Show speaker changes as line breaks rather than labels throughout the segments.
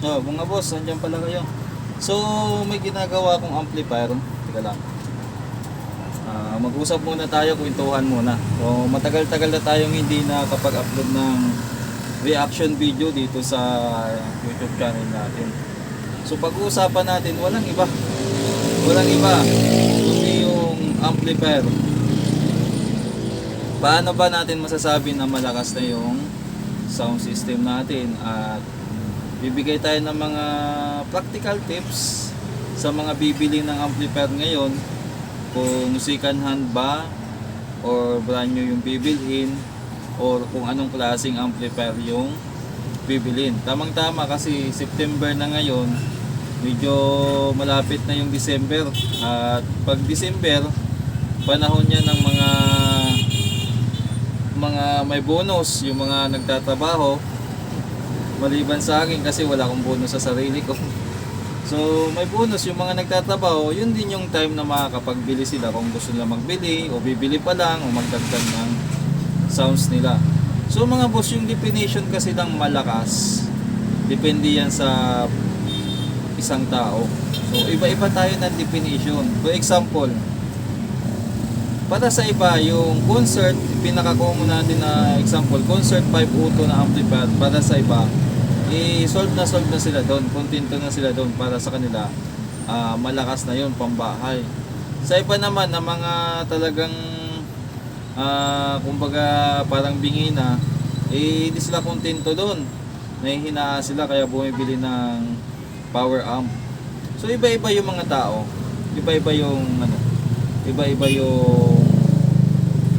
Oh, mga boss, nandiyan pala kayo. So, may ginagawa akong amplifier. Teka lang. Ah, mag-usap muna tayo, kwentuhan muna. So, matagal-tagal na tayong hindi nakapag-upload ng reaction video dito sa YouTube channel natin. So, pag-uusapan natin, walang iba. Walang iba. Kundi yung amplifier. Paano ba natin masasabi na malakas na yung sound system natin at bibigay tayo ng mga practical tips sa mga bibili ng amplifier ngayon. Kung second hand ba or brand new yung bibilhin or kung anong klaseng amplifier yung bibilin. Tamang tama kasi September na ngayon medyo malapit na yung December. At pag December panahon niya ng mga mga may bonus yung mga nagtatrabaho maliban sa akin kasi wala akong bonus sa sarili ko. So, may bonus yung mga nagtatrabaho, yun din yung time na makakapagbili sila kung gusto nila magbili o bibili pa lang o magdagdag ng sounds nila. So, mga boss, yung definition kasi ng malakas, depende yan sa isang tao. So, iba-iba tayo ng definition. For example, para sa iba, yung concert, pinaka-common natin na example, concert 502 na amplifier, para sa iba, i-solve na solve na sila doon, kontento na sila doon para sa kanila, ah, malakas na yon pambahay. Sa iba naman, na mga talagang, ah, kumbaga, parang bingi na, eh, hindi sila kontento doon. Nahihinaan sila, kaya bumibili ng power amp. So, iba-iba yung mga tao. Iba-iba yung, ano, iba-iba yung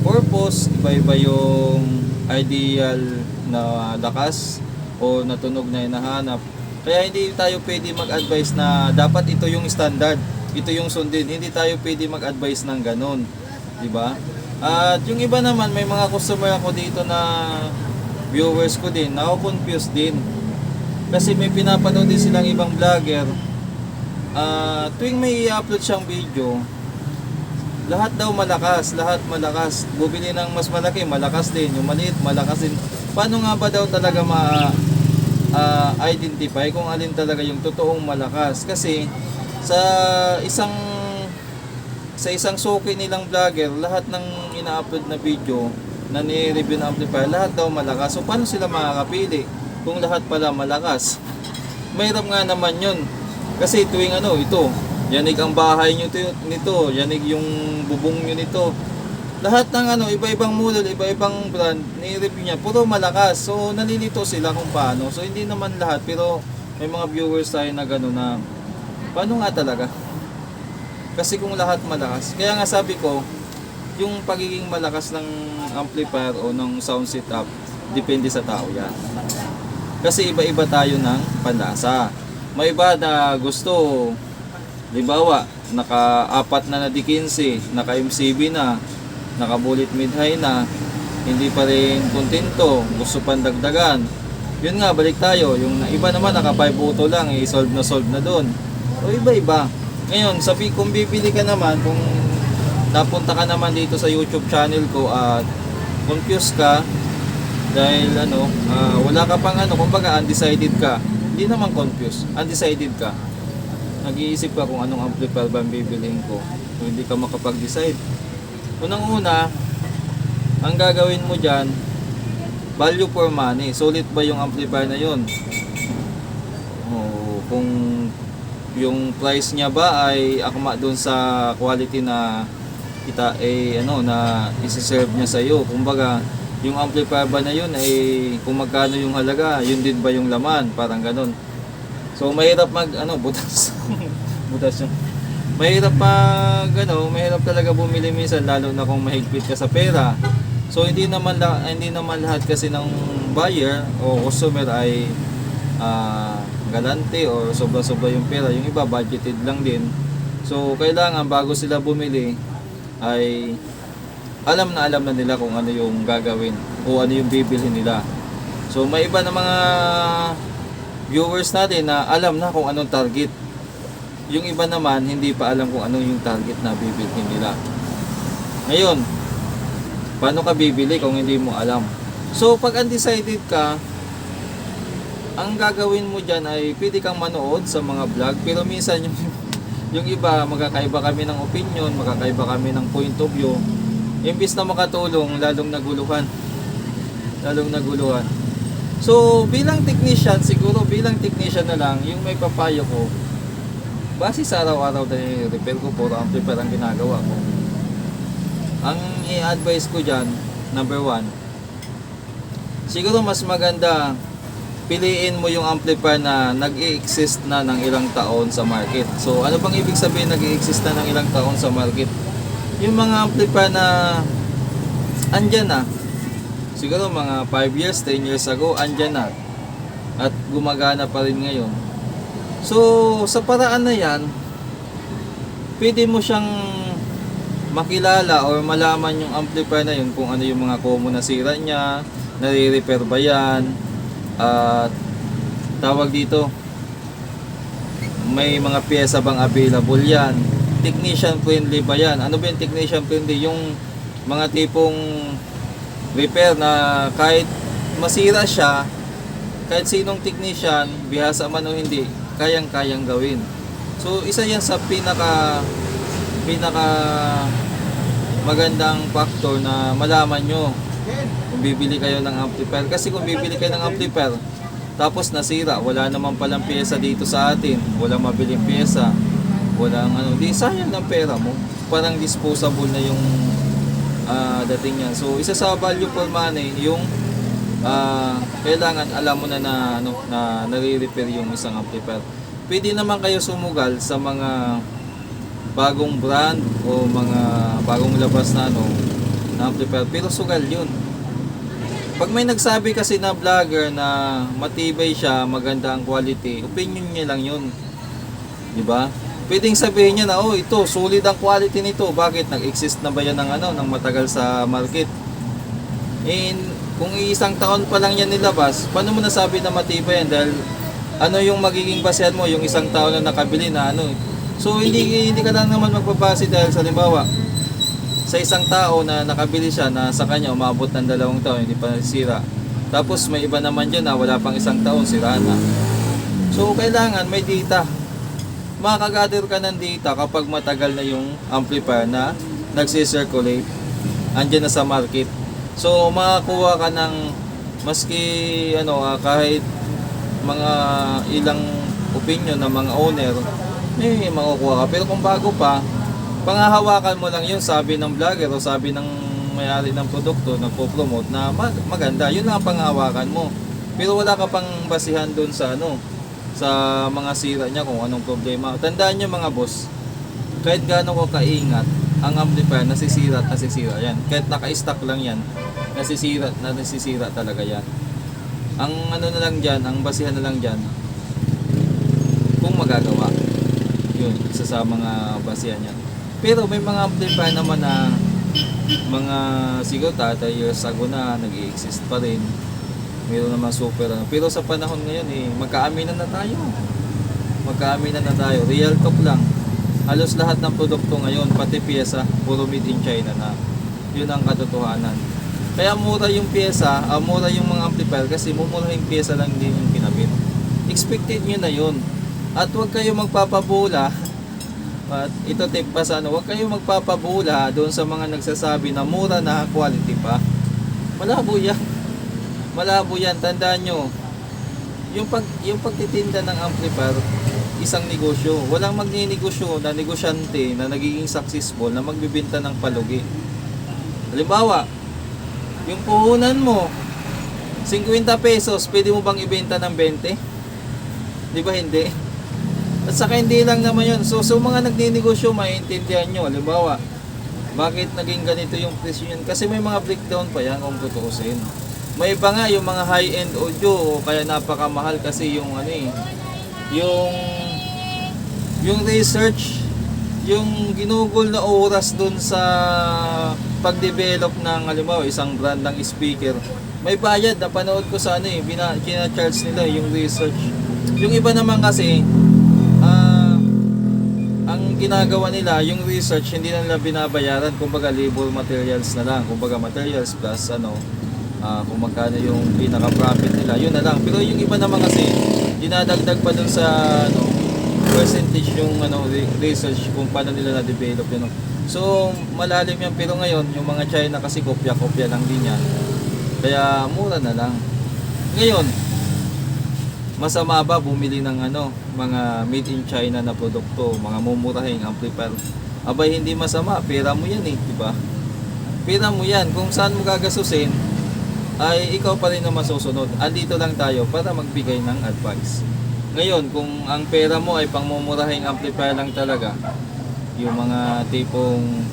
purpose, iba-iba yung ideal na lakas o natunog na hinahanap. Kaya hindi tayo pwede mag-advise na dapat ito yung standard, ito yung sundin. Hindi tayo pwede mag-advise ng ganon. Di ba? At yung iba naman, may mga customer ako dito na viewers ko din, ako-confused din. Kasi may pinapanood din silang ibang vlogger. Ah, tuwing may i-upload siyang video, lahat daw malakas, lahat malakas. Bubili ng mas malaki, malakas din. Yung maliit, malakas din. Paano nga ba daw talaga ma ah, identify kung alin talaga yung totoong malakas? Kasi sa isang sa isang suki nilang vlogger, lahat ng ina-upload na video na ni-review ng amplifier, lahat daw malakas. So paano sila makakapili kung lahat pala malakas? Mahirap nga naman yun. Kasi tuwing ano, ito, yanig ang bahay nyo to- nito, yanig yung bubong nyo nito. Lahat ng ano, iba-ibang model, iba-ibang brand, ni-review niya, puro malakas. So, nalilito sila kung paano. So, hindi naman lahat, pero may mga viewers tayo na gano'n na, paano nga talaga? Kasi kung lahat malakas, kaya nga sabi ko, yung pagiging malakas ng amplifier o ng sound setup, depende sa tao yan. Kasi iba-iba tayo ng panlasa. May iba na gusto, Halimbawa, naka-apat na na D15, naka-MCB na, naka-bullet mid-high na, hindi pa rin kontento, gusto pang dagdagan. Yun nga, balik tayo. Yung iba naman, naka-5 auto lang, eh, solve na solve na doon. O iba-iba. Ngayon, sabi, kung bibili ka naman, kung napunta ka naman dito sa YouTube channel ko at confused ka, dahil ano, ah, wala ka pang ano, kumbaga undecided ka. Hindi naman confused, undecided ka nag-iisip ka kung anong amplifier ba ang bibilhin ko kung hindi ka makapag-decide unang-una ang gagawin mo dyan value for money. Sulit ba yung amplifier na yun? O kung yung price niya ba ay akma doon sa quality na kita eh ano na isi-serve niya sa iyo kumbaga yung amplifier ba na yun ay kung magkano yung halaga yun din ba yung laman? Parang ganun. So mahirap mag ano butas. butas yung. Mahirap pag ano, talaga bumili minsan lalo na kung mahigpit ka sa pera. So hindi naman hindi naman lahat kasi ng buyer o customer ay ah, galante or sobra-sobra yung pera. Yung iba budgeted lang din. So kailangan bago sila bumili ay alam na alam na nila kung ano yung gagawin o ano yung bibilhin nila. So may iba na mga viewers natin na alam na kung anong target. Yung iba naman, hindi pa alam kung anong yung target na bibilhin nila. Ngayon, paano ka bibili kung hindi mo alam? So, pag undecided ka, ang gagawin mo dyan ay pwede kang manood sa mga vlog pero minsan yung, yung iba magkakaiba kami ng opinion, magkakaiba kami ng point of view. Imbis na makatulong, lalong naguluhan. Lalong naguluhan. So, bilang technician, siguro bilang technician na lang, yung may papayo ko, base sa araw-araw na repair ko, puro amplifier ang ginagawa ko. Ang i-advise ko dyan, number one, siguro mas maganda piliin mo yung amplifier na nag-i-exist na ng ilang taon sa market. So, ano bang ibig sabihin nag-i-exist na ng ilang taon sa market? Yung mga amplifier na andyan na, siguro mga 5 years, 10 years ago, andyan na. At gumagana pa rin ngayon. So, sa paraan na yan, pwede mo siyang makilala or malaman yung amplifier na yun kung ano yung mga common na sira niya, nare-repair ba yan, at tawag dito, may mga pyesa bang available yan, technician friendly ba yan, ano ba yung technician friendly, yung mga tipong repair na kahit masira siya, kahit sinong technician, bihasa man o hindi, kayang-kayang gawin. So, isa yan sa pinaka pinaka magandang factor na malaman nyo kung bibili kayo ng amplifier. Kasi kung bibili kayo ng amplifier, tapos nasira, wala naman palang pyesa dito sa atin, walang mabiling pyesa, walang ano, di sayang ng pera mo. Parang disposable na yung ah, dating yan. So, isa sa value for money, yung ah, kailangan alam mo na na, ano, na nare-repair yung isang amplifier. Pwede naman kayo sumugal sa mga bagong brand o mga bagong labas na ano na amplifier. Pero sugal yun. Pag may nagsabi kasi na vlogger na matibay siya maganda ang quality opinion niya lang yun. Di ba? Pwedeng sabihin niya na oh ito solid ang quality nito. Bakit nag-exist na ba yan ng ano ng matagal sa market? And kung isang taon pa lang yan nilabas paano mo nasabi na matibay yan dahil ano yung magiging basehan mo yung isang taon na nakabili na ano So hindi hindi ka lang naman magbabase dahil sa limbawa sa isang tao na nakabili siya na sa kanya umabot ng dalawang taon hindi pa sira. Tapos may iba naman dyan na wala pang isang taon sira na. So kailangan may data. Makakagather ka ng data kapag matagal na yung amplifier na nagsi-circulate. Andyan na sa market. So makakuha ka ng maski ano ah, kahit mga ilang opinion ng mga owner may makukuha ka. Pero kung bago pa, pangahawakan mo lang yun, sabi ng vlogger o sabi ng may-ari ng produkto na po-promote na mag- maganda. Yun lang ang panghawakan mo. Pero wala ka pang basihan doon sa ano, sa mga sira niya kung anong problema. Tandaan niyo mga boss, kahit gaano ko kaingat, ang amplifier nasisira at nasisira yan. Kahit naka-stock lang yan, nasisira at nasisira talaga yan. Ang ano na lang dyan, ang basihan na lang dyan, kung magagawa yun, isa sa mga basihan yan. Pero may mga amplifier naman na mga siguro tata years ago na nag exist pa rin. Meron naman super ano. Pero sa panahon ngayon eh, magkaaminan na tayo. Magkaaminan na tayo. Real talk lang. Halos lahat ng produkto ngayon, pati pyesa, puro made in China na. Yun ang katotohanan. Kaya mura yung pyesa, ah, mura yung mga amplifier kasi mumura yung pyesa lang din yung kinabit. Expected nyo na yun. At huwag kayo magpapabula. At ito tip pa sa ano, huwag kayo magpapabula doon sa mga nagsasabi na mura na quality pa. Malabo yan. Malabo yan. Tandaan nyo. Yung, pag, yung pagtitinda ng amplifier, isang negosyo. Walang magninegosyo na negosyante na nagiging successful na magbibenta ng palugi. Halimbawa, yung puhunan mo, 50 pesos, pwede mo bang ibenta ng 20? Di ba hindi? At saka hindi lang naman yun. So, so mga nagninegosyo, maintindihan nyo. Halimbawa, bakit naging ganito yung presyo yun? Kasi may mga breakdown pa yan kung tutuusin. May iba nga yung mga high-end audio, kaya napakamahal kasi yung ano eh, yung yung research, yung ginugol na oras dun sa pag-develop ng halimbawa isang brand ng speaker may bayad. Na panood ko sa ano eh bina, charge nila yung research. Yung iba naman kasi ah ang ginagawa nila yung research hindi na nila binabayaran. Kumbaga labor materials na lang. Kumbaga materials plus ano ah, kung magkano yung pinaka-profit nila, yun na lang. Pero yung iba naman kasi, dinadagdag pa dun sa ano, percentage yung ano, re- research kung paano nila na-develop yun. So, malalim yan. Pero ngayon, yung mga China kasi kopya-kopya lang din yan. Kaya mura na lang. Ngayon, masama ba bumili ng ano, mga made in China na produkto, mga mumurahing amplifier? Abay, hindi masama. Pera mo yan eh, di ba? Pera mo yan. Kung saan mo gagasusin, ay ikaw pa rin ang masusunod. Andito lang tayo para magbigay ng advice. Ngayon, kung ang pera mo ay pangmumurahing amplifier lang talaga, yung mga tipong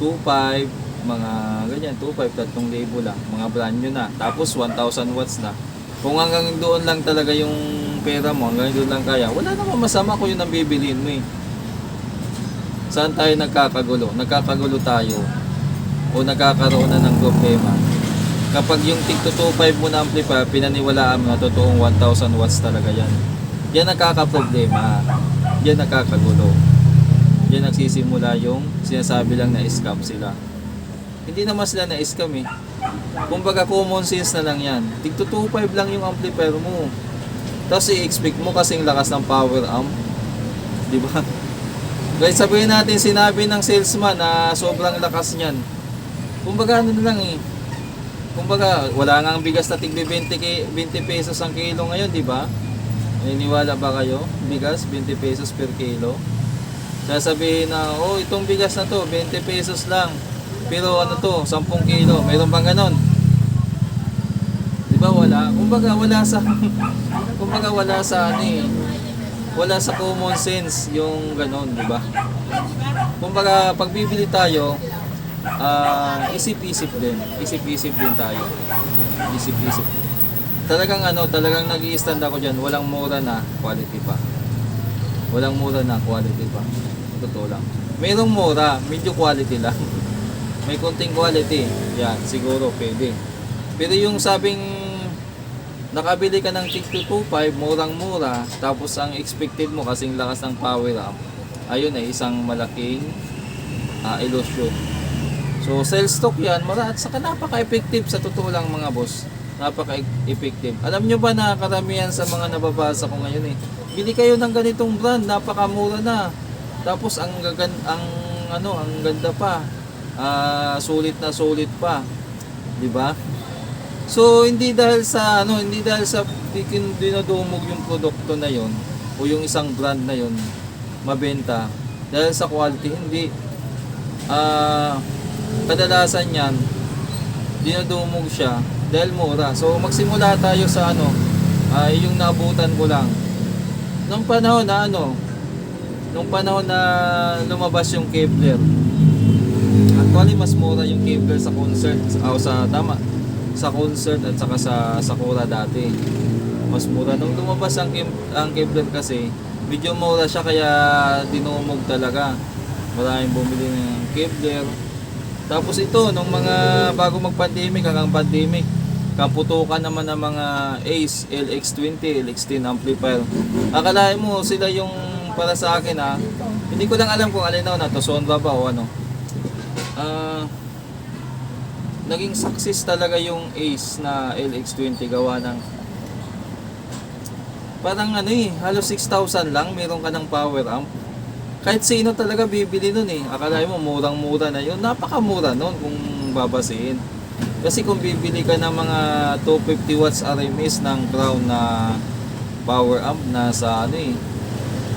2.5, mga ganyan, 2.5, 3,000 lang, mga brand new na. Tapos 1,000 watts na. Kung hanggang doon lang talaga yung pera mo, hanggang doon lang kaya, wala namang masama kung yun ang bibiliin mo eh. Saan tayo nagkakagulo? Nagkakagulo tayo o nagkakaroon na ng problema. Kapag yung tig 225 mo na amplifier, pinaniwalaan mo na totoong 1,000 watts talaga yan. Yan nagkakaproblema. Yan nakakagulo. Yan nagsisimula yung sinasabi lang na scam sila. Hindi naman sila na scam eh. Kumbaga common sense na lang yan. Tig 225 lang yung amplifier mo. Tapos i-expect mo kasing lakas ng power amp. Di ba? Kahit sabihin natin sinabi ng salesman na sobrang lakas niyan. Kumbaga ano lang eh. Kumbaga wala nga ang bigas na tigbe 20, ki- 20 pesos ang kilo ngayon, di ba? Naniniwala ba kayo? Bigas 20 pesos per kilo. Sasabihin na, oh itong bigas na to 20 pesos lang. Pero ano to, 10 kilo. Mayroon bang ganon? Di ba wala? Kumbaga wala sa kumbaga wala sa ano eh. Wala sa common sense yung ganon, di ba? Kumbaga pag bibili tayo, ah isip-isip din. Isip-isip din tayo. Isip-isip. Talagang ano, talagang nag stand ako dyan, walang mura na quality pa. Walang mura na quality pa. Totoo lang. Mayroong mura, medyo quality lang. May konting quality. Yan, siguro pwede. Pero yung sabing nakabili ka ng tig 225, murang-mura, tapos ang expected mo kasing lakas ng power amp, ayun ay isang malaking ah, illusion. So, sell stock yan, mara, at saka napaka-effective sa totoo lang mga boss. Napaka-effective. Alam nyo ba na karamihan sa mga nababasa ko ngayon eh, bili kayo ng ganitong brand, napakamura na. Tapos ang gagan ang ano, ang ganda pa. Ah, sulit na sulit pa. 'Di ba? So hindi dahil sa ano, hindi dahil sa dikin dinadumog yung produkto na yon o yung isang brand na yon mabenta dahil sa quality hindi ah kadalasan yan dinadumog siya dahil mura. So magsimula tayo sa ano, ay yung naabutan ko lang. Nung panahon na ano, nung panahon na lumabas yung Kevlar. Actually mas mura yung Kevlar sa concert o sa tama sa concert at saka sa Sakura dati. Mas mura nung lumabas ang ang Kevlar kasi medyo mura siya kaya dinumog talaga. Maraming bumili ng Kevlar. Tapos ito, nung mga bago mag-pandemic, hanggang pandemic, kaputukan naman ng mga Ace, LX20, LX10 amplifier. Akalain mo, sila yung para sa akin ha. Hindi ko lang alam kung alin na to, Sonba ba o ano. Ah, naging success talaga yung Ace na LX20 gawa ng parang ano eh, halos 6,000 lang, meron ka ng power amp kahit sino talaga bibili nun eh. Akala mo murang-mura na yun. Napakamura nun kung babasin. Kasi kung bibili ka ng mga 250 watts RMS ng Crown na power amp nasa ano eh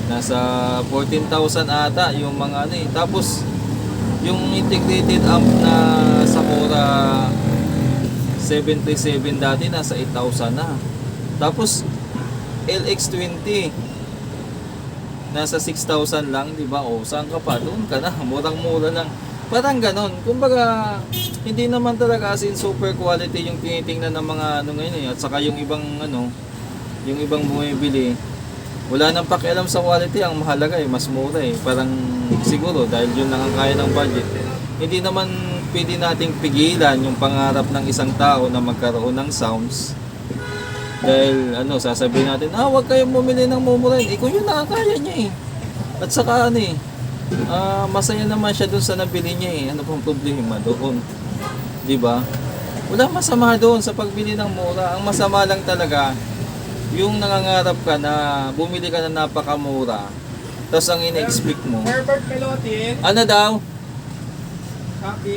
nasa 14,000 ata yung mga ano eh. Tapos yung integrated amp na Sakura 737 dati nasa 8,000 na. Tapos LX20 nasa 6,000 lang, di ba? O, saan ka pa? Doon ka na. Murang-mura lang. Parang ganon. Kumbaga, hindi naman talaga as in super quality yung tinitingnan ng mga ano ngayon eh. At saka yung ibang ano, yung ibang bumibili, wala nang pakialam sa quality. Ang mahalaga eh, mas mura eh. Parang siguro dahil yun lang ang kaya ng budget. Hindi naman pwede nating pigilan yung pangarap ng isang tao na magkaroon ng sounds dahil ano, sasabihin natin, ah, huwag kayong bumili ng mumurahin. Eh, kung yun nakakaya niya eh. At saka ano eh, ah, masaya naman siya doon sa nabili niya eh. Ano pong problema doon? Di ba? Wala masama doon sa pagbili ng mura. Ang masama lang talaga, yung nangangarap ka na bumili ka na napakamura, tapos ang ina-expect mo.
Herbert Pelotin.
Ano daw?
Happy.